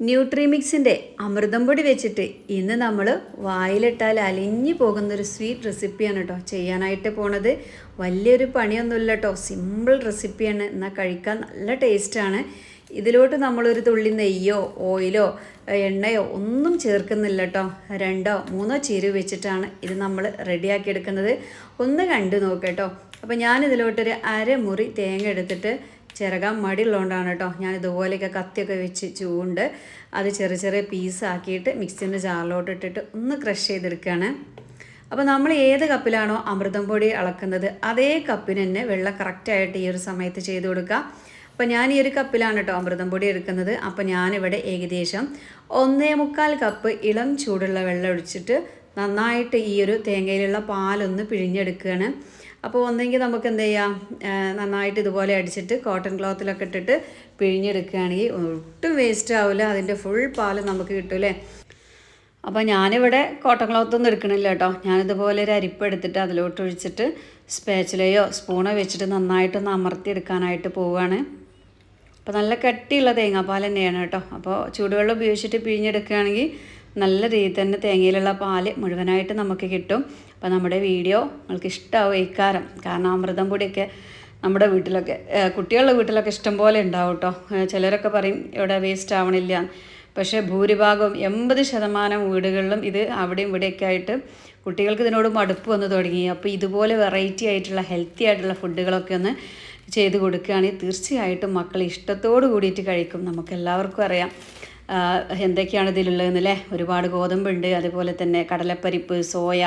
ന്യൂട്രിമിക്സിന്റെ അമൃതം പൊടി വെച്ചിട്ട് ഇന്ന് നമ്മൾ വായിലിട്ടാൽ അലിഞ്ഞു പോകുന്നൊരു സ്വീറ്റ് റെസിപ്പിയാണ് കേട്ടോ ചെയ്യാനായിട്ട് പോണത്. വലിയൊരു പണിയൊന്നുമില്ല കേട്ടോ സിമ്പിൾ റെസിപ്പിയാണ്. എന്നാൽ കഴിക്കാൻ നല്ല ടേസ്റ്റാണ്. ഇതിലോട്ട് നമ്മളൊരു തുള്ളി നെയ്യോ ഓയിലോ എണ്ണയോ ഒന്നും ചേർക്കുന്നില്ല കേട്ടോ രണ്ടോ മൂന്നോ ചേരുവ വെച്ചിട്ടാണ് ഇത് നമ്മൾ റെഡിയാക്കി എടുക്കുന്നത് ഒന്ന് കണ്ടു നോക്കാം കേട്ടോ അപ്പോൾ ഞാനിതിലോട്ടൊരു അരമുറി തേങ്ങ എടുത്തിട്ട് ചിരകാൻ മടിയുള്ളതുകൊണ്ടാണ് കേട്ടോ. ഞാൻ ഇതുപോലെയൊക്കെ കത്തിയൊക്കെ വെച്ച് ചൂണ്ട് അത് ചെറിയ ചെറിയ പീസാക്കിയിട്ട് മിക്സിന്റെ ജാറിലോട്ട് ഇട്ടിട്ട് ഒന്ന് ക്രഷ് ചെയ്തെടുക്കുകയാണ്. അപ്പോൾ നമ്മൾ ഏത് കപ്പിലാണോ അമൃതം പൊടി അളക്കുന്നത് അതേ കപ്പിന് തന്നെ വെള്ളം കറക്റ്റായിട്ട് ഈ ഒരു സമയത്ത് ചെയ്ത് കൊടുക്കുക. അപ്പോൾ ഞാൻ ഈ ഒരു കപ്പിലാണ് കേട്ടോ അമൃതം പൊടി എടുക്കുന്നത്. അപ്പോൾ ഞാനിവിടെ ഏകദേശം ഒന്നേ മുക്കാൽ കപ്പ് ഇളം ചൂടുള്ള വെള്ളം ഒഴിച്ചിട്ട് നന്നായിട്ട് ഈ ഒരു തേങ്ങയിലുള്ള പാലൊന്ന് പിഴിഞ്ഞെടുക്കുകയാണ്. അപ്പോൾ ഒന്നെങ്കിൽ നമുക്ക് എന്ത് ചെയ്യാം? നന്നായിട്ട് ഇതുപോലെ അടിച്ചിട്ട് കോട്ടൺ ക്ലോത്തിലൊക്കെ ഇട്ടിട്ട് പിഴിഞ്ഞെടുക്കുകയാണെങ്കിൽ ഒട്ടും വേസ്റ്റ് ആവില്ല അതിന്റെ ഫുൾ പാൽ നമുക്ക് കിട്ടും അല്ലേ അപ്പോൾ ഞാനിവിടെ കോട്ടൺ ക്ലോത്ത് ഒന്നും എടുക്കണില്ല കേട്ടോ ഞാനിതുപോലെ ഒരു അരിപ്പ് എടുത്തിട്ട് അതിലോട്ട് ഒഴിച്ചിട്ട് സ്പാച്ചിലയോ സ്പൂണോ വെച്ചിട്ട് നന്നായിട്ടൊന്ന് അമർത്തി എടുക്കാനായിട്ട് പോവുകയാണ്. അപ്പോൾ നല്ല കട്ടിയുള്ള തേങ്ങാപ്പാൽ തന്നെയാണ് കേട്ടോ അപ്പോൾ ചൂടുവെള്ളം ഉപയോഗിച്ചിട്ട് പിഴിഞ്ഞെടുക്കുകയാണെങ്കിൽ നല്ല രീതിയിൽ തന്നെ തേങ്ങയിലുള്ള പാൽ മുഴുവനായിട്ട് നമുക്ക് കിട്ടും. അപ്പോൾ നമ്മുടെ വീഡിയോ നിങ്ങൾക്ക് ഇഷ്ടമാവും ഇക്കാരം കാരണം അമൃതം പൊടിയൊക്കെ നമ്മുടെ വീട്ടിലൊക്കെ കുട്ടികളുടെ വീട്ടിലൊക്കെ ഇഷ്ടം പോലെ ഉണ്ടാവും കേട്ടോ ചിലരൊക്കെ പറയും ഇവിടെ വേസ്റ്റ് ആവണില്ല. പക്ഷേ ഭൂരിഭാഗവും എൺപത് ശതമാനം വീടുകളിലും ഇത് അവിടെയും ഇവിടെയൊക്കെ ആയിട്ട് കുട്ടികൾക്ക് ഇതിനോട് മടുപ്പ് വന്ന് തുടങ്ങി. അപ്പോൾ ഇതുപോലെ വെറൈറ്റി ആയിട്ടുള്ള ഹെൽത്തി ആയിട്ടുള്ള ഫുഡുകളൊക്കെ ഒന്ന് ചെയ്ത് കൊടുക്കുകയാണെങ്കിൽ തീർച്ചയായിട്ടും മക്കൾ ഇഷ്ടത്തോട് കൂടിയിട്ട് കഴിക്കും. നമുക്ക് എല്ലാവർക്കും അറിയാം. എന്തൊക്കെയാണ് ഇതിലുള്ളതെന്നല്ലേ? ഒരുപാട് ഗോതമ്പുണ്ട് അതുപോലെ തന്നെ കടലപ്പരിപ്പ് സോയ.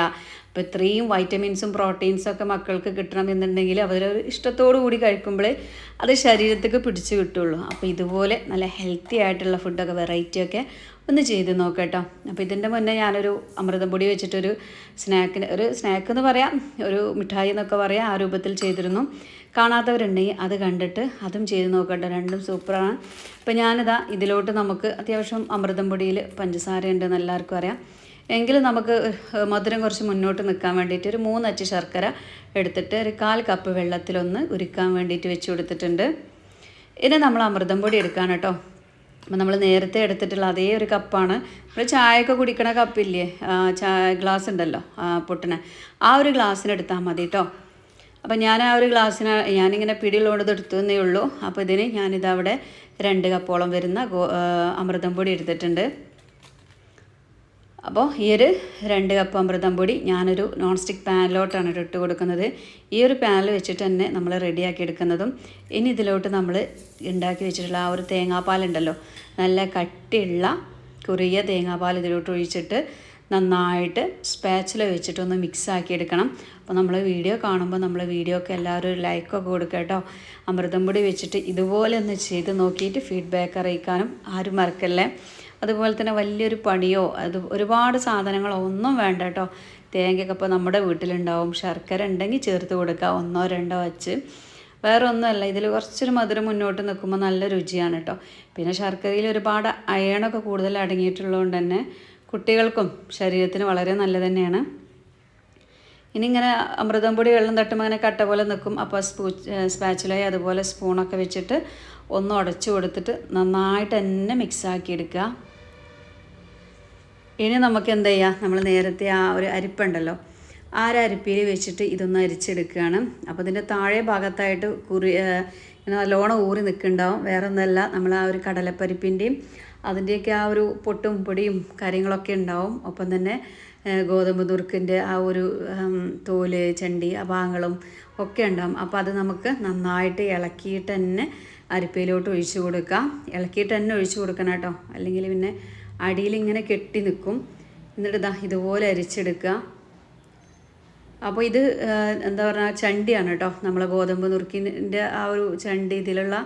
അപ്പോൾ ഇത്രയും വൈറ്റമിൻസും പ്രോട്ടീൻസും ഒക്കെ മക്കൾക്ക് കിട്ടണമെന്നുണ്ടെങ്കിൽ അവർ ഇഷ്ടത്തോടു കൂടി കഴിക്കുമ്പോൾ അത് ശരീരത്തേക്ക് പിടിച്ചു കിട്ടുള്ളൂ. അപ്പോൾ ഇതുപോലെ നല്ല ഹെൽത്തി ആയിട്ടുള്ള ഫുഡൊക്കെ വെറൈറ്റി ഒക്കെ ഒന്ന് ചെയ്ത് നോക്കട്ടോ അപ്പോൾ ഇതിന്റെ മുന്നേ ഞാനൊരു അമൃതം പൊടി വെച്ചിട്ടൊരു സ്നാക്കിന് ഒരു സ്നാക്ക് എന്ന് പറയാം ഒരു മിഠായി എന്നൊക്കെ പറയാം ആ രൂപത്തിൽ ചെയ്തിരുന്നു. കാണാത്തവരുണ്ടെങ്കിൽ അത് കണ്ടിട്ട് അതും ചെയ്ത് നോക്കട്ടെ രണ്ടും സൂപ്പറാണ് അപ്പോൾ ഞാനിതാ ഇതിലോട്ട് നമുക്ക് അത്യാവശ്യം അമൃതം പൊടിയിൽ പഞ്ചസാര എല്ലാവർക്കും അറിയാം. എങ്കിലും നമുക്ക് മധുരം കുറച്ച് മുന്നോട്ട് നിൽക്കാൻ വേണ്ടിയിട്ട് ഒരു മൂന്നച്ച് ശർക്കര എടുത്തിട്ട് ഒരു കാൽ കപ്പ് വെള്ളത്തിലൊന്ന് ഉരുക്കാൻ വേണ്ടിയിട്ട് വെച്ച് കൊടുത്തിട്ടുണ്ട്. ഇനി നമ്മൾ അമൃതം പൊടി എടുക്കാൻ കേട്ടോ. അപ്പം നമ്മൾ നേരത്തെ എടുത്തിട്ടുള്ള അതേ ഒരു കപ്പാണ്. നമ്മൾ ചായയൊക്കെ കുടിക്കണ കപ്പില്ലേ? ചായ ഗ്ലാസ് ഉണ്ടല്ലോ പൊട്ടിന് ആ ഒരു ഗ്ലാസ്സിനെടുത്താൽ മതി കേട്ടോ അപ്പം ഞാൻ ആ ഒരു ഗ്ലാസ്സിന് ഞാനിങ്ങനെ പിടിയുള്ളതുകൊണ്ട് എടുത്തു എന്നേ ഉള്ളൂ. അപ്പോൾ ഇതിന് ഞാനിതവിടെ രണ്ട് കപ്പോളം വരുന്ന അമൃതം പൊടി എടുത്തിട്ടുണ്ട്. അപ്പോൾ ഈ ഒരു രണ്ട് കപ്പ് അമൃതം പൊടി ഞാനൊരു നോൺ സ്റ്റിക്ക് പാനിലോട്ടാണ് ഇട്ട് കൊടുക്കുന്നത്. ഈ ഒരു പാനിൽ വെച്ചിട്ട് തന്നെ നമ്മൾ റെഡിയാക്കി എടുക്കുന്നതും ഇനി ഇതിലോട്ട് നമ്മൾ ഉണ്ടാക്കി വെച്ചിട്ടുള്ള ആ ഒരു തേങ്ങാപ്പാലുണ്ടല്ലോ നല്ല കട്ടിയുള്ള കുറിയ തേങ്ങാപ്പാൽ ഇതിലോട്ട് ഒഴിച്ചിട്ട് നന്നായിട്ട് സ്പാച്ചിൽ വെച്ചിട്ടൊന്ന് മിക്സ് ആക്കി എടുക്കണം. അപ്പോൾ നമ്മൾ വീഡിയോ കാണുമ്പോൾ നമ്മൾ വീഡിയോക്ക് എല്ലാവരും ഒരു ലൈക്കൊക്കെ കൊടുക്കുക കേട്ടോ. അമൃതം പൊടി വെച്ചിട്ട് ഇതുപോലെ ഒന്ന് ചെയ്ത് നോക്കിയിട്ട് ഫീഡ്ബാക്ക് അറിയിക്കാനും ആരും മറക്കല്ലേ. അതുപോലെ തന്നെ വലിയൊരു പണിയോ അത് ഒരുപാട് സാധനങ്ങളോ ഒന്നും വേണ്ട കേട്ടോ. തേങ്ങയൊക്കെ ഇപ്പോൾ നമ്മുടെ വീട്ടിലുണ്ടാവും. ശർക്കര ഉണ്ടെങ്കിൽ ചേർത്ത് കൊടുക്കുക. ഒന്നോ രണ്ടോ വച്ച്. വേറെ ഒന്നുമല്ല ഇതിൽ കുറച്ചൊരു മധുരം മുന്നോട്ട് നിൽക്കുമ്പോൾ നല്ല രുചിയാണ് കേട്ടോ. പിന്നെ ശർക്കരയിൽ ഒരുപാട് അയണൊക്കെ കൂടുതൽ അടങ്ങിയിട്ടുള്ളതുകൊണ്ട് തന്നെ കുട്ടികൾക്കും ശരീരത്തിന് വളരെ നല്ലത് തന്നെയാണ്. ഇനി ഇങ്ങനെ അമൃതം പൊടി വെള്ളം തട്ടുമ്പോൾ ഇങ്ങനെ കട്ട പോലെ നിൽക്കും. അപ്പോൾ സ്പൂ സ്പാച്ചുലായി അതുപോലെ സ്പൂണൊക്കെ വെച്ചിട്ട് ഒന്ന് ഉടച്ചു കൊടുത്തിട്ട് നന്നായിട്ട് തന്നെ മിക്സ് ആക്കി എടുക്കുക. ഇനി നമുക്ക് എന്ത് ചെയ്യാം? നമ്മൾ നേരത്തെ ആ ഒരു അരിപ്പുണ്ടല്ലോ. ആ ഒരു അരിപ്പിയിൽ വെച്ചിട്ട് ഇതൊന്ന് അരിച്ചെടുക്കുകയാണ്. അപ്പോൾ ഇതിന്റെ താഴെ ഭാഗത്തായിട്ട് കുറി നല്ലോണം ഊറി നിൽക്കുന്നുണ്ടാവും. വേറെ ഒന്നല്ല നമ്മൾ ആ ഒരു കടലപ്പരിപ്പിന്റെയും അതിന്റെയൊക്കെ ആ ഒരു പൊട്ടും പൊടിയും കാര്യങ്ങളൊക്കെ ഉണ്ടാവും. ഒപ്പം തന്നെ ഗോതമ്പ് നുറുക്കിന്റെ ആ ഒരു തോൽ ചണ്ടി ആ ഭാഗങ്ങളും ഒക്കെ ഉണ്ടാവും. അപ്പോൾ അത് നമുക്ക് നന്നായിട്ട് ഇളക്കിയിട്ട് തന്നെ അരിപ്പയിലോട്ട് ഒഴിച്ചു കൊടുക്കാം. ഇളക്കിയിട്ട് തന്നെ ഒഴിച്ചു കൊടുക്കണം കേട്ടോ. അല്ലെങ്കിൽ പിന്നെ അടിയിൽ ഇങ്ങനെ കെട്ടി നിൽക്കും. എന്നിട്ട് ഇതാ ഇതുപോലെ അരിച്ചെടുക്കുക. അപ്പോൾ ഇത് എന്താ പറഞ്ഞാൽ ചണ്ടിയാണ് കേട്ടോ നമ്മളെ ഗോതമ്പ് നുറുക്കിന്റെ ആ ഒരു ചണ്ടി. ഇതിലുള്ള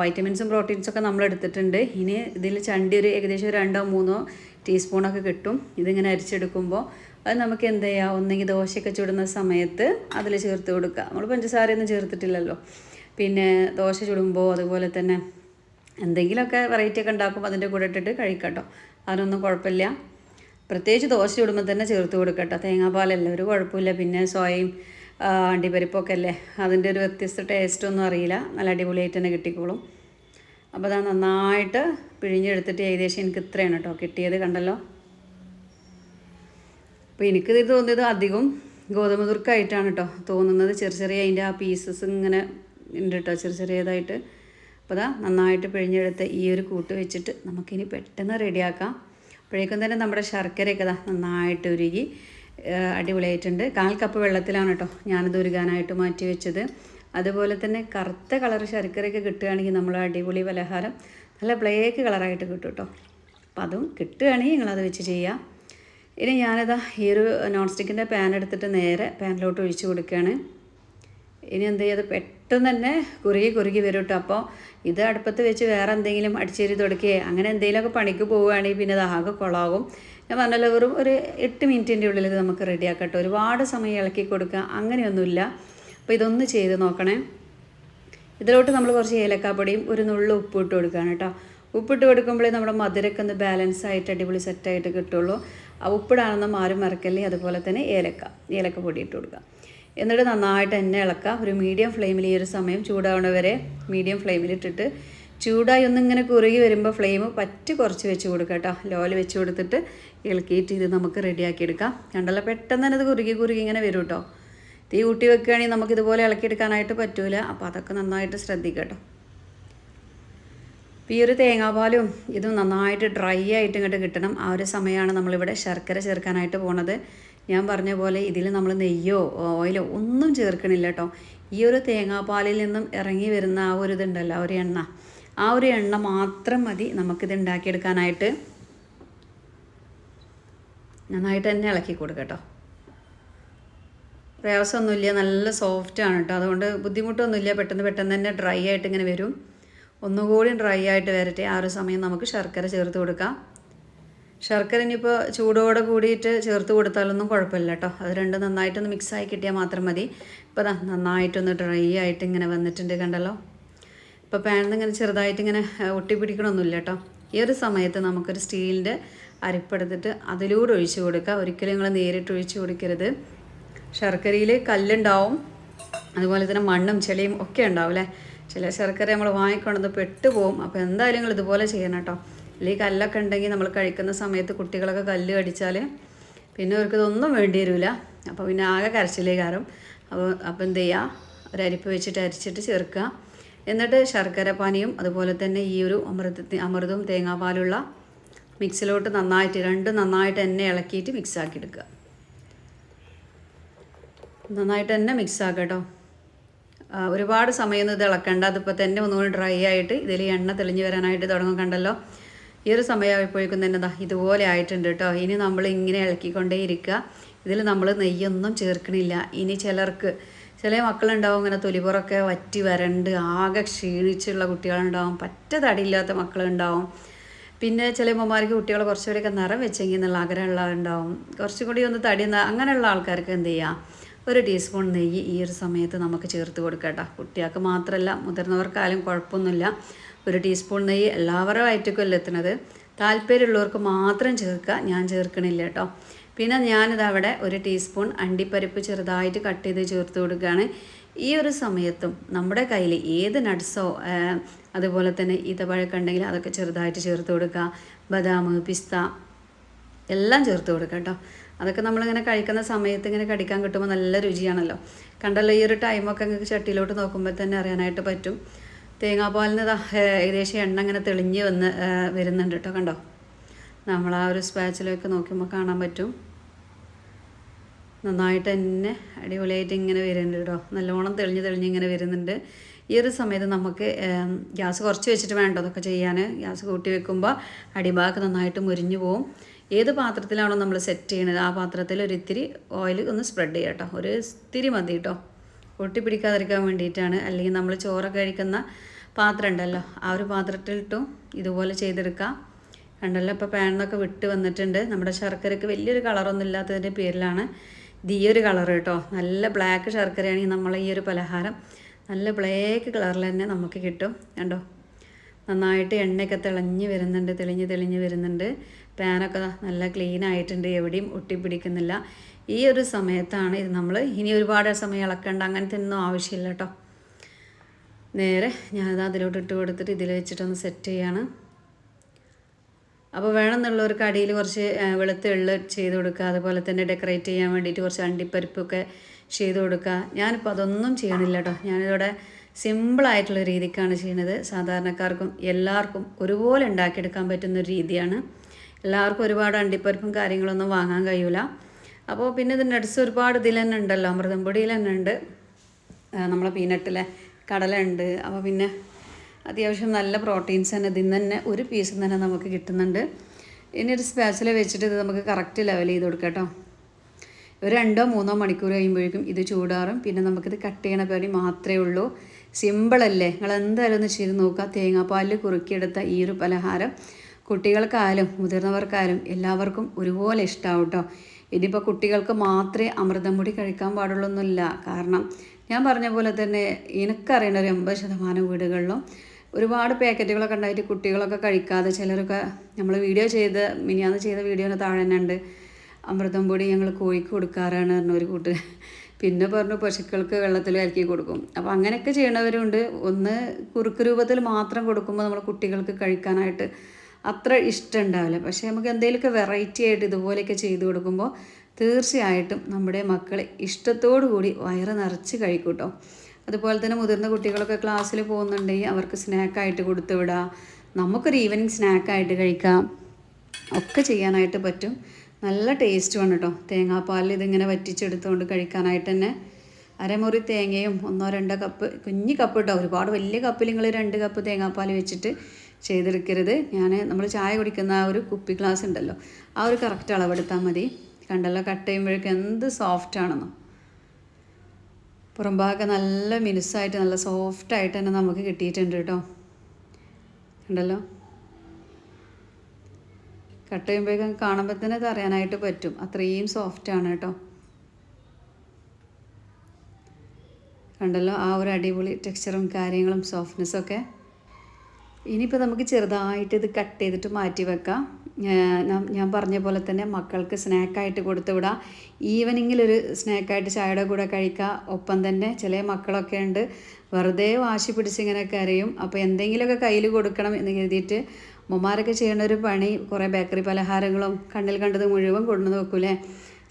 വൈറ്റമിൻസും പ്രോട്ടീൻസും ഒക്കെ നമ്മൾ എടുത്തിട്ടുണ്ട് ഇനി ഇതിൽ ചണ്ടി ഒരു ഏകദേശം രണ്ടോ മൂന്നോ ടീസ്പൂണൊക്കെ കിട്ടും. ഇതിങ്ങനെ അരിച്ചെടുക്കുമ്പോൾ അത് നമുക്ക് എന്ത് ചെയ്യാം? ഒന്നെങ്കിൽ ദോശയൊക്കെ ചുടുന്ന സമയത്ത് അതിൽ ചേർത്ത് കൊടുക്കുക. നമ്മൾ പഞ്ചസാരയൊന്നും ചേർത്തിട്ടില്ലല്ലോ. പിന്നെ ദോശ ചുടുമ്പോൾ അതുപോലെ തന്നെ എന്തെങ്കിലുമൊക്കെ വെറൈറ്റി ഒക്കെ ഉണ്ടാക്കുമ്പോൾ അതിന്റെ കൂടെ ഇട്ടിട്ട് കഴിക്കട്ടോ. അതിനൊന്നും കുഴപ്പമില്ല. പ്രത്യേകിച്ച് ദോശ ഇടുമ്പോൾ തന്നെ ചേർത്ത് കൊടുക്കട്ടോ. തേങ്ങാപ്പാലല്ല ഒരു കുഴപ്പമില്ല. പിന്നെ സോയയും അണ്ടിപ്പരിപ്പൊക്കെ അല്ലേ അതിന്റെ ഒരു വ്യത്യസ്ത ടേസ്റ്റ് ഒന്നും അറിയില്ല. നല്ല അടിപൊളിയായിട്ട് തന്നെ കിട്ടിക്കോളും. അപ്പോൾ അതാ നന്നായിട്ട് പിഴിഞ്ഞെടുത്തിട്ട് ഏകദേശം എനിക്ക് ഇത്രയാണ് കേട്ടോ കിട്ടിയത് കണ്ടല്ലോ. അപ്പോൾ എനിക്കിത് തോന്നിയത് അധികം ഗോതമ്പ് ദുർക്കായിട്ടാണ് കേട്ടോ തോന്നുന്നത്. ചെറിയ ചെറിയ അതിന്റെ ആ പീസസ് ഇങ്ങനെ ഉണ്ട് കേട്ടോ ചെറിയ ചെറിയതായിട്ട്. അപ്പോൾ അതാ നന്നായിട്ട് പിഴിഞ്ഞെടുത്ത് ഈ ഒരു കൂട്ട് വെച്ചിട്ട് നമുക്കിനി പെട്ടെന്ന് റെഡിയാക്കാം. അപ്പോഴേക്കും തന്നെ നമ്മുടെ ശർക്കരയൊക്കെ ഇതാ നന്നായിട്ട് ഉരുകി അടിപൊളിയായിട്ടുണ്ട്. കാൽ കപ്പ് വെള്ളത്തിലാണ് കേട്ടോ ഞാനത് ഉരുകാനായിട്ട് മാറ്റി വെച്ചത്. അതുപോലെ തന്നെ കറുത്ത കളർ ശർക്കരയൊക്കെ കിട്ടുകയാണെങ്കിൽ നമ്മൾ അടിപൊളി പലഹാരം നല്ല ബ്ലേക്ക് കളറായിട്ട് കിട്ടും കേട്ടോ. അപ്പം അതും കിട്ടുകയാണെങ്കിൽ നിങ്ങളത് വെച്ച് ചെയ്യാം. ഇനി ഞാനിതാ ഈ ഒരു നോൺ സ്റ്റിക്കിന്റെ പാൻ എടുത്തിട്ട് നേരെ പാനിലോട്ട് ഒഴിച്ച് കൊടുക്കുകയാണ്. ഇനി എന്ത് ചെയ്യാതെ പെട്ടെന്ന് തന്നെ കുറുകി കുറുകി വരും കേട്ടോ അപ്പോൾ ഇത് അടുപ്പത്ത് വെച്ച് വേറെ എന്തെങ്കിലും അടിച്ചേരി തുടക്കുകയോ അങ്ങനെ എന്തെങ്കിലുമൊക്കെ പണിക്ക് പോവുകയാണെങ്കിൽ പിന്നെ അത് ആകെ കുളമാകും ഞാൻ പറഞ്ഞല്ലോ വെറും ഒരു എട്ട് മിനിറ്റിന്റെ ഉള്ളിൽ ഇത് നമുക്ക് റെഡിയാക്കാം കേട്ടോ ഒരുപാട് സമയം ഇളക്കി കൊടുക്കുക അങ്ങനെയൊന്നുമില്ല. അപ്പോൾ ഇതൊന്ന് ചെയ്ത് നോക്കണേ. ഇതിലോട്ട് നമ്മൾ കുറച്ച് ഏലക്കാപ്പൊടിയും ഒരു നുള്ളു ഉപ്പ് ഇട്ട് കൊടുക്കുകയാണ് കേട്ടോ ഉപ്പിട്ട് കൊടുക്കുമ്പോഴേ നമ്മുടെ മധുരമൊക്കെ ഒന്ന് ബാലൻസ് ആയിട്ട് അടിപൊളി സെറ്റായിട്ട് കിട്ടുള്ളൂ. ആ ഉപ്പിടാണെന്ന് മാറി മറക്കല്ലേ അതുപോലെ തന്നെ ഏലക്ക ഏലക്ക പൊടി ഇട്ട് കൊടുക്കുക. എന്നിട്ട് നന്നായിട്ട് എണ്ണ ഇളക്കുക. ഒരു മീഡിയം ഫ്ലെയിമിൽ ഈ ഒരു സമയം ചൂടാവണ വരെ മീഡിയം ഫ്ലെയിമിൽ ഇട്ടിട്ട് ചൂടായി ഒന്നിങ്ങനെ കുറുകി വരുമ്പോൾ ഫ്ലെയിം പറ്റ് കുറച്ച് വെച്ച് കൊടുക്കുക കേട്ടോ ലോയിൽ വെച്ച് കൊടുത്തിട്ട് ഇളക്കിയിട്ട് ഇത് നമുക്ക് റെഡിയാക്കി എടുക്കാം. കണ്ടല്ലോ പെട്ടെന്ന് തന്നെ ഇത് കുറുകി കുറുകി ഇങ്ങനെ വരും കേട്ടോ തീ കൂട്ടി വെക്കുകയാണെങ്കിൽ ഇതുപോലെ ഇളക്കിയെടുക്കാനായിട്ട് പറ്റൂല. അപ്പോൾ അതൊക്കെ നന്നായിട്ട് ശ്രദ്ധിക്കുക കേട്ടോ ഈ ഒരു തേങ്ങാപാലും ഇതും നന്നായിട്ട് ഡ്രൈ ആയിട്ട് ഇങ്ങോട്ട് കിട്ടണം. ആ ഒരു സമയമാണ് നമ്മളിവിടെ ശർക്കര ചേർക്കാനായിട്ട് പോണത്. ഞാൻ പറഞ്ഞ പോലെ ഇതിൽ നമ്മൾ നെയ്യോ ഓയിലോ ഒന്നും ചേർക്കണില്ല കേട്ടോ ഈ ഒരു തേങ്ങാപ്പാലിൽ നിന്നും ഇറങ്ങി വരുന്ന ആ ഒരു ഇതുണ്ടല്ലോ ആ ഒരു എണ്ണ. ആ ഒരു എണ്ണ മാത്രം മതി നമുക്കിത് ഉണ്ടാക്കിയെടുക്കാനായിട്ട്. നന്നായിട്ട് തന്നെ ഇളക്കി കൊടുക്കുക കേട്ടോ പ്രയാസമൊന്നുമില്ല നല്ല സോഫ്റ്റാണ് കേട്ടോ അതുകൊണ്ട് ബുദ്ധിമുട്ടൊന്നുമില്ല പെട്ടെന്ന് പെട്ടെന്ന് തന്നെ ഡ്രൈ ആയിട്ട് ഇങ്ങനെ വരും. ഒന്നുകൂടി ഡ്രൈ ആയിട്ട് വരട്ടെ. ആ ഒരു സമയം നമുക്ക് ശർക്കര ചേർത്ത് കൊടുക്കാം. ശർക്കര ഇനിയിപ്പോൾ ചൂടോടെ കൂടിയിട്ട് ചേർത്ത് കൊടുത്താലൊന്നും കുഴപ്പമില്ല കേട്ടോ. അത് രണ്ടും നന്നായിട്ടൊന്ന് മിക്സായി കിട്ടിയാൽ മാത്രം മതി. ഇപ്പോൾ ദാ നന്നായിട്ടൊന്ന് ഡ്രൈ ആയിട്ട് ഇങ്ങനെ വന്നിട്ടുണ്ട് കണ്ടല്ലോ. ഇപ്പോൾ പാനിൽ ഇങ്ങനെ ചെറുതായിട്ട് ഇങ്ങനെ ഒട്ടി പിടിക്കണമൊന്നുമില്ല കേട്ടോ. ഈ ഒരു സമയത്ത് നമുക്കൊരു സ്റ്റീലിന്റെ അരിപ്പെടുത്തിട്ട് അതിലൂടെ ഒഴിച്ചു കൊടുക്കുക. ഒരിക്കലും നിങ്ങൾ നേരിട്ട് ഒഴിച്ചു കൊടുക്കരുത്. ശർക്കരയിൽ കല്ലുണ്ടാവും. അതുപോലെ തന്നെ മണ്ണും ചെളിയും ഒക്കെ ഉണ്ടാവും അല്ലേ? ചില ശർക്കര നമ്മൾ വാങ്ങിക്കൊണ്ടത് പെട്ടുപോകും അപ്പോൾ എന്തായാലും നിങ്ങൾ ഇതുപോലെ ചെയ്യണം കേട്ടോ. അല്ലെങ്കിൽ കല്ലൊക്കെ ഉണ്ടെങ്കിൽ നമ്മൾ കഴിക്കുന്ന സമയത്ത് കുട്ടികളൊക്കെ കല്ല് കടിച്ചാൽ പിന്നെ അവർക്ക് ഇതൊന്നും വേണ്ടി വരില്ല അപ്പോൾ പിന്നെ ആകെ കരച്ചിലേ കാരം അപ്പോൾ അപ്പോൾ എന്ത് ചെയ്യുക ഒരു അരിപ്പ് വെച്ചിട്ട് അരിച്ചിട്ട് ചേർക്കുക. എന്നിട്ട് ശർക്കര പാനിയും അതുപോലെ തന്നെ ഈ ഒരു അമൃത അമൃതവും തേങ്ങാപ്പാലുള്ള മിക്സിലോട്ട് നന്നായിട്ട് രണ്ടും നന്നായിട്ട് തന്നെ ഇളക്കിയിട്ട് മിക്സാക്കി എടുക്കുക. നന്നായിട്ട് തന്നെ മിക്സ് ആക്കുക കേട്ടോ. ഒരുപാട് സമയമൊന്നും ഇത് ഇളക്കണ്ട. അതിപ്പോൾ തന്നെ ഒന്നുകൂടി ഡ്രൈ ആയിട്ട് ഇതിൽ എണ്ണ തെളിഞ്ഞു വരാനായിട്ട് തുടങ്ങും കണ്ടല്ലോ. ഈ ഒരു സമയമായപ്പോഴേക്കും തന്നെ ദാ ഇതുപോലെ ആയിട്ടുണ്ട് കേട്ടോ. ഇനി നമ്മൾ ഇങ്ങനെ ഇളക്കിക്കൊണ്ടേ ഇരിക്കുക. ഇതിൽ നമ്മൾ നെയ്യൊന്നും ചേർക്കണില്ല. ഇനി ചിലർക്ക് ചില മക്കളുണ്ടാവും ഇങ്ങനെ തൊലിപുറൊക്കെ വറ്റി വരണ്ട് ആകെ ക്ഷീണിച്ചുള്ള കുട്ടികളുണ്ടാവും പറ്റ തടിയില്ലാത്ത മക്കളുണ്ടാവും. പിന്നെ ചില ഉമ്മമാർക്ക് കുട്ടികൾ കുറച്ചുകൂടിയൊക്കെ നിറം വെച്ചെങ്കിൽ എന്നുള്ള ആഗ്രഹമുള്ളവരുണ്ടാവും. കുറച്ചും കൂടി ഒന്ന് തടി അങ്ങനെയുള്ള ആൾക്കാർക്ക് എന്ത് ചെയ്യാം? ഒരു ടീസ്പൂൺ നെയ്യ് ഈ ഒരു സമയത്ത് നമുക്ക് ചേർത്ത് കൊടുക്കട്ടോ കുട്ടികൾക്ക് മാത്രമല്ല മുതിർന്നവർക്കാലും കുഴപ്പമൊന്നുമില്ല. ഒരു ടീസ്പൂൺ നെയ്യ് എല്ലാവരുടെ വയറ്റിക്കുമല്ല എത്തുന്നത്? താല്പര്യമുള്ളവർക്ക് മാത്രം ചേർക്കുക. ഞാൻ ചേർക്കണില്ല കേട്ടോ. പിന്നെ ഞാനിതവിടെ ഒരു ടീസ്പൂൺ അണ്ടിപ്പരിപ്പ് ചെറുതായിട്ട് കട്ട് ചെയ്ത് ചേർത്ത് കൊടുക്കുകയാണ്. ഈ ഒരു സമയത്തും നമ്മുടെ കയ്യിൽ ഏത് നട്ട്സോ അതുപോലെ തന്നെ ഈത്തപ്പഴമൊക്കെ ഉണ്ടെങ്കിൽ അതൊക്കെ ചെറുതായിട്ട് ചേർത്ത് കൊടുക്കുക. ബദാം പിസ്ത എല്ലാം ചേർത്ത് കൊടുക്കുക കേട്ടോ. അതൊക്കെ നമ്മളിങ്ങനെ കഴിക്കുന്ന സമയത്ത് ഇങ്ങനെ കടിക്കാൻ കിട്ടുമ്പോൾ നല്ല രുചിയാണല്ലോ. കണ്ടല്ലോ ഈ ഒരു ടൈമൊക്കെ നിങ്ങൾക്ക് ചട്ടിയിലോട്ട് നോക്കുമ്പോൾ തന്നെ അറിയാനായിട്ട് പറ്റും. തേങ്ങാപ്പാലിന് ഏകദേശം എണ്ണ ഇങ്ങനെ തെളിഞ്ഞ് വന്ന് വരുന്നുണ്ട് കേട്ടോ കണ്ടോ? നമ്മൾ ആ ഒരു സ്പാച്ചിലൊക്കെ നോക്കുമ്പോൾ കാണാൻ പറ്റും. നന്നായിട്ട് തന്നെ അടിപൊളിയായിട്ട് ഇങ്ങനെ വരുന്നുണ്ട് കേട്ടോ നല്ലോണം തെളിഞ്ഞ് തെളിഞ്ഞ് ഇങ്ങനെ വരുന്നുണ്ട്. ഈ ഒരു സമയത്ത് നമുക്ക് ഗ്യാസ് കുറച്ച് വെച്ചിട്ട് വേണ്ടതൊക്കെ ചെയ്യാൻ ഗ്യാസ് കൂട്ടി വെക്കുമ്പോൾ അടിഭാഗം നന്നായിട്ട് മുരിഞ്ഞു പോവും. ഏത് പാത്രത്തിലാണോ നമ്മൾ സെറ്റ് ചെയ്യണത് ആ പാത്രത്തിൽ ഒരു ഇത്തിരി ഓയിൽ ഒന്ന് സ്പ്രെഡ് ചെയ്യാം കേട്ടോ. ഒരു ഇത്തിരി മതി കേട്ടോ. ഒട്ടിപ്പിടിക്കാതിരിക്കാൻ വേണ്ടിയിട്ടാണ്. അല്ലെങ്കിൽ നമ്മൾ ചോറൊക്കെ കഴിക്കുന്ന പാത്രം ഉണ്ടല്ലോ ആ ഒരു പാത്രത്തിലിട്ടും ഇതുപോലെ ചെയ്തെടുക്കാം. കണ്ടല്ലോ ഇപ്പോൾ പാനിന്നൊക്കെ വിട്ട് വന്നിട്ടുണ്ട്. നമ്മുടെ ശർക്കരയ്ക്ക് വലിയൊരു കളറൊന്നും ഇല്ലാത്തതിന്റെ പേരിലാണ് ഇത് ഈ ഒരു കളർ കേട്ടോ. നല്ല ബ്ലാക്ക് ശർക്കരയാണെങ്കിൽ നമ്മൾ ഈ ഒരു പലഹാരം. നല്ല ബ്ലാക്ക് കളറിൽ തന്നെ നമുക്ക് കിട്ടും. കണ്ടോ? നന്നായിട്ട് എണ്ണയൊക്കെ തിളഞ്ഞ് വരുന്നുണ്ട് തെളിഞ്ഞ് തെളിഞ്ഞ് വരുന്നുണ്ട്. പാനൊക്കെ നല്ല ക്ലീൻ ആയിട്ടുണ്ട് എവിടെയും ഒട്ടിപ്പിടിക്കുന്നില്ല. ഈ ഒരു സമയത്താണ് ഇത് നമ്മൾ ഇനി ഒരുപാട് സമയം ഇളക്കേണ്ട അങ്ങനത്തെ ഒന്നും ആവശ്യമില്ല കേട്ടോ നേരെ ഞാനത് അതിലോട്ട് ഇട്ട് കൊടുത്തിട്ട് ഇതിൽ വെച്ചിട്ടൊന്ന് സെറ്റ് ചെയ്യാണ്. അപ്പോൾ വേണമെന്നുള്ളവർക്ക് അടിയിൽ കുറച്ച് വെളുത്ത എള്ള് ചെയ്ത് കൊടുക്കുക അതുപോലെ തന്നെ ഡെക്കറേറ്റ് ചെയ്യാൻ വേണ്ടിയിട്ട് കുറച്ച് അണ്ടിപ്പരിപ്പൊക്കെ ചെയ്ത് കൊടുക്കുക ഞാനിപ്പോൾ അതൊന്നും ചെയ്യണില്ല കേട്ടോ ഞാനിവിടെ സിമ്പിളായിട്ടുള്ള രീതിക്കാണ് ചെയ്യുന്നത് സാധാരണക്കാർക്കും എല്ലാവർക്കും ഒരുപോലെ ഉണ്ടാക്കിയെടുക്കാൻ പറ്റുന്ന ഒരു രീതിയാണ്. എല്ലാവർക്കും ഒരുപാട് അണ്ടിപ്പരിപ്പും കാര്യങ്ങളൊന്നും വാങ്ങാൻ കഴിയൂല. അപ്പോൾ പിന്നെ ഇതിന്റെ അടുത്ത് ഒരുപാട് ഇതിൽ തന്നെ ഉണ്ടല്ലോ അമൃതം പൊടിയിൽ തന്നെ ഉണ്ട്. നമ്മളെ പീനട്ടിലെ കടല ഉണ്ട് അപ്പോൾ പിന്നെ അത്യാവശ്യം നല്ല പ്രോട്ടീൻസ് തന്നെ ഇതിൽ നിന്ന് തന്നെ ഒരു പീസ് തന്നെ നമുക്ക് കിട്ടുന്നുണ്ട്. ഇനി ഒരു സ്പാച്ചിൽ വെച്ചിട്ട് ഇത് നമുക്ക് കറക്റ്റ് ലെവൽ ചെയ്ത് കൊടുക്കാം കേട്ടോ. ഒരു രണ്ടോ മൂന്നോ മണിക്കൂർ കഴിയുമ്പോഴേക്കും ഇത് ചൂടാറും. പിന്നെ നമുക്കിത് കട്ട് ചെയ്യണ പണി മാത്രമേ ഉള്ളൂ. സിമ്പിളല്ലേ നിങ്ങൾ എന്തായാലും ഒന്ന് ചെയ്ത് നോക്കുക. തേങ്ങാപ്പാലിൽ കുറുക്കിയെടുത്ത ഈ ഒരു പലഹാരം. കുട്ടികൾക്കായാലും മുതിർന്നവർക്കായാലും എല്ലാവർക്കും ഒരുപോലെ ഇഷ്ടമാവും കേട്ടോ ഇനിയിപ്പോൾ കുട്ടികൾക്ക് മാത്രമേ അമൃതം പൊടി കഴിക്കാൻ പാടുള്ളൊന്നുമില്ല. കാരണം ഞാൻ പറഞ്ഞ പോലെ തന്നെ എനിക്കറിയുന്ന ഒരു എൺപത് ശതമാനം വീടുകളിലും ഒരുപാട് പാക്കറ്റുകളൊക്കെ ഉണ്ടായിട്ട് കുട്ടികളൊക്കെ കഴിക്കാതെ ചിലരൊക്കെ നമ്മൾ വീഡിയോ ചെയ്ത് മിനിയാന്ന് ചെയ്ത വീഡിയോന് താഴെ തന്നെ ഉണ്ട്. അമൃതം പൊടി ഞങ്ങൾ കോഴിക്ക് കൊടുക്കാറാണ് പറഞ്ഞ ഒരു കൂട്ടർ പിന്നെ പറഞ്ഞു പശുക്കൾക്ക് വെള്ളത്തിൽ കലക്കി കൊടുക്കും. അപ്പോൾ അങ്ങനെയൊക്കെ ചെയ്യണവരുണ്ട്. ഒന്ന് കുറുക്ക് രൂപത്തിൽ മാത്രം കൊടുക്കുമ്പോൾ നമ്മൾ കുട്ടികൾക്ക് കഴിക്കാനായിട്ട് അത്ര ഇഷ്ടം ഉണ്ടാവില്ല പക്ഷേ നമുക്ക് എന്തെങ്കിലുമൊക്കെ വെറൈറ്റി ആയിട്ട് ഇതുപോലെയൊക്കെ ചെയ്ത് കൊടുക്കുമ്പോൾ തീർച്ചയായിട്ടും നമ്മുടെ മക്കളെ ഇഷ്ടത്തോടു കൂടി വയറ് നിറച്ച് കഴിക്കൂട്ടോ. അതുപോലെ തന്നെ മുതിർന്ന കുട്ടികളൊക്കെ ക്ലാസ്സിൽ പോകുന്നുണ്ടെങ്കിൽ അവർക്ക് സ്നാക്കായിട്ട് കൊടുത്തു വിടുക നമുക്കൊരു ഈവനിങ് സ്നാക്കായിട്ട് കഴിക്കാം. ഒക്കെ ചെയ്യാനായിട്ട് പറ്റും. നല്ല ടേസ്റ്റുമാണ് കേട്ടോ. തേങ്ങാപ്പാലിൽ ഇതിങ്ങനെ വറ്റിച്ചെടുത്തുകൊണ്ട് കഴിക്കാനായിട്ട് തന്നെ. അരമുറി തേങ്ങയും ഒന്നോ രണ്ടോ കപ്പ് കുഞ്ഞ് കപ്പ് കേട്ടോ. ഒരുപാട് വലിയ കപ്പിൽ നിങ്ങൾ രണ്ട് കപ്പ് തേങ്ങാപ്പാൽ വെച്ചിട്ട് ചെയ്തെടുക്കരുത്. ഞാൻ നമ്മൾ ചായ കുടിക്കുന്ന ആ ഒരു കുപ്പി ഗ്ലാസ് ഉണ്ടല്ലോ ആ ഒരു കറക്റ്റ് അളവെടുത്താൽ മതി. കണ്ടല്ലോ കട്ട് ചെയ്യുമ്പോഴേക്കും എന്ത് സോഫ്റ്റ് ആണെന്നോ. പുറംഭാഗം നല്ല മിനുസായിട്ട് നല്ല സോഫ്റ്റായിട്ട് തന്നെ നമുക്ക് കിട്ടിയിട്ടുണ്ട് കേട്ടോ. ഉണ്ടല്ലോ കട്ട് ചെയ്യുമ്പോഴേക്കും കാണുമ്പോൾ തന്നെ അത് അറിയാനായിട്ട് പറ്റും. അത്രയും സോഫ്റ്റാണ് കേട്ടോ. കണ്ടല്ലോ? ആ ഒരു അടിപൊളി ടെക്സ്ചറും കാര്യങ്ങളും സോഫ്റ്റ്നെസ്സും ഒക്കെ. ഇനിയിപ്പോൾ നമുക്ക് ചെറുതായിട്ട് ഇത് കട്ട് ചെയ്തിട്ട് മാറ്റി വെക്കാം. ഞാൻ- പറഞ്ഞ പോലെ തന്നെ മക്കൾക്ക് സ്നാക്കായിട്ട് കൊടുത്തു വിടാം. ഈവനിങ്ങിലൊരു സ്നാക്കായിട്ട് ചായയുടെ കൂടെ കഴിക്കുക ഒപ്പം തന്നെ ചില മക്കളൊക്കെ ഉണ്ട്. വെറുതെ വാശി പിടിച്ചിങ്ങനെ കരയും. അപ്പോൾ എന്തെങ്കിലുമൊക്കെ കയ്യിൽ കൊടുക്കണം എന്ന് കരുതിയിട്ട് ഉമ്മമാരൊക്കെ ചെയ്യേണ്ട ഒരു പണി കുറേ ബേക്കറി പലഹാരങ്ങളും കണ്ണിൽ കണ്ടത് മുഴുവൻ കൊണ്ടുവന്ന് വെക്കൂലേ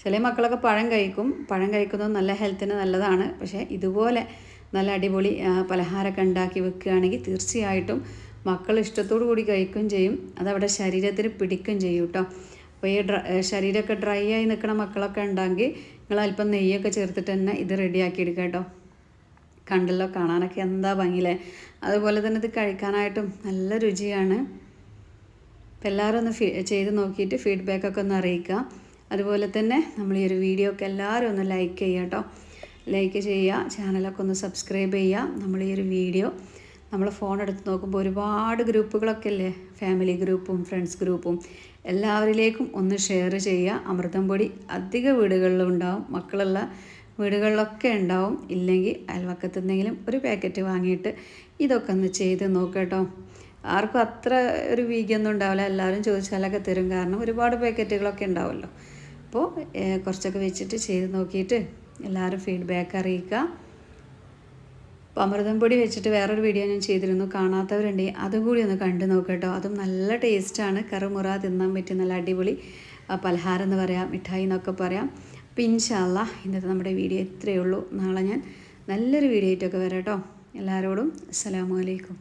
ചില മക്കളൊക്കെ പഴം കഴിക്കും. പഴം കഴിക്കുന്നത് നല്ല ഹെൽത്തിന് നല്ലതാണ്. പക്ഷേ ഇതുപോലെ നല്ല അടിപൊളി പലഹാരമൊക്കെ ഉണ്ടാക്കി വെക്കുകയാണെങ്കിൽ തീർച്ചയായിട്ടും മക്കൾ ഇഷ്ടത്തോടു കൂടി കഴിക്കുകയും ചെയ്യും. അതവിടെ ശരീരത്തിന് പിടിക്കുകയും ചെയ്യും കേട്ടോ. അപ്പോൾ ഈ ഡ്ര ശരീരമൊക്കെ ഡ്രൈ ആയി നിൽക്കുന്ന മക്കളൊക്കെ ഉണ്ടെങ്കിൽ നിങ്ങൾ അല്പം നെയ്യൊക്കെ ചേർത്തിട്ട് തന്നെ ഇത് റെഡിയാക്കി എടുക്കുക കേട്ടോ. കണ്ടല്ലോ കാണാനൊക്കെ എന്താ ഭംഗിയില്ലേ? അതുപോലെ തന്നെ ഇത് കഴിക്കാനായിട്ടും നല്ല രുചിയാണ്. അപ്പോൾ എല്ലാവരും ഒന്ന് ഫീ ചെയ്ത് നോക്കിയിട്ട് ഫീഡ്ബാക്കൊക്കെ ഒന്ന് അറിയിക്കുക. അതുപോലെ തന്നെ നമ്മൾ ഈ ഒരു വീഡിയോ ഒക്കെ എല്ലാവരും ഒന്ന് ലൈക്ക് ചെയ്യുക കേട്ടോ. ലൈക്ക് ചെയ്യുക ചാനലൊക്കെ ഒന്ന് സബ്സ്ക്രൈബ് ചെയ്യുക. നമ്മൾ ഈ ഒരു വീഡിയോ നമ്മൾ ഫോൺ എടുത്ത് നോക്കുമ്പോൾ ഒരുപാട് ഗ്രൂപ്പുകളൊക്കെ അല്ലേ ഫാമിലി ഗ്രൂപ്പും ഫ്രണ്ട്സ് ഗ്രൂപ്പും. എല്ലാവരിലേക്കും ഒന്ന് ഷെയർ ചെയ്യുക. അമൃതം പൊടി അധിക വീടുകളിലും ഉണ്ടാവും. മക്കളുള്ള വീടുകളിലൊക്കെ ഉണ്ടാവും. ഇല്ലെങ്കിൽ അയൽവക്കത്തു നിന്നെങ്കിലും ഒരു പാക്കറ്റ് വാങ്ങിയിട്ട് ഇതൊക്കെ ഒന്ന് ചെയ്ത് നോക്കട്ടോ. ആർക്കും അത്ര ഒരു വീഗൊന്നും ഉണ്ടാവില്ല. എല്ലാവരും ചോദിച്ചാലൊക്കെ തരും. കാരണം ഒരുപാട് പാക്കറ്റുകളൊക്കെ ഉണ്ടാവുമല്ലോ അപ്പോൾ കുറച്ചൊക്കെ വെച്ചിട്ട് ചെയ്ത് നോക്കിയിട്ട് എല്ലാവരും ഫീഡ്ബാക്ക് അറിയിക്കുക. അപ്പോൾ അമൃതം പൊടി വെച്ചിട്ട് വേറൊരു വീഡിയോ ഞാൻ ചെയ്തിരുന്നു. കാണാത്തവരുണ്ടെങ്കിൽ അതും കൂടി ഒന്ന് കണ്ടു നോക്കട്ടോ അതും നല്ല ടേസ്റ്റാണ് കറുമുറ തിന്നാൻ പറ്റിയ നല്ല അടിപൊളി പലഹാരം എന്ന് പറയാം മിഠായി എന്നൊക്കെ പറയാം. അപ്പോൾ ഇന്നത്തെ നമ്മുടെ വീഡിയോ ഇത്രയേ ഉള്ളൂ. നാളെ ഞാൻ നല്ലൊരു വീഡിയോ ആയിട്ടൊക്കെ വരാം കേട്ടോ. എല്ലാവരോടും അസ്സലാമു അലൈക്കും.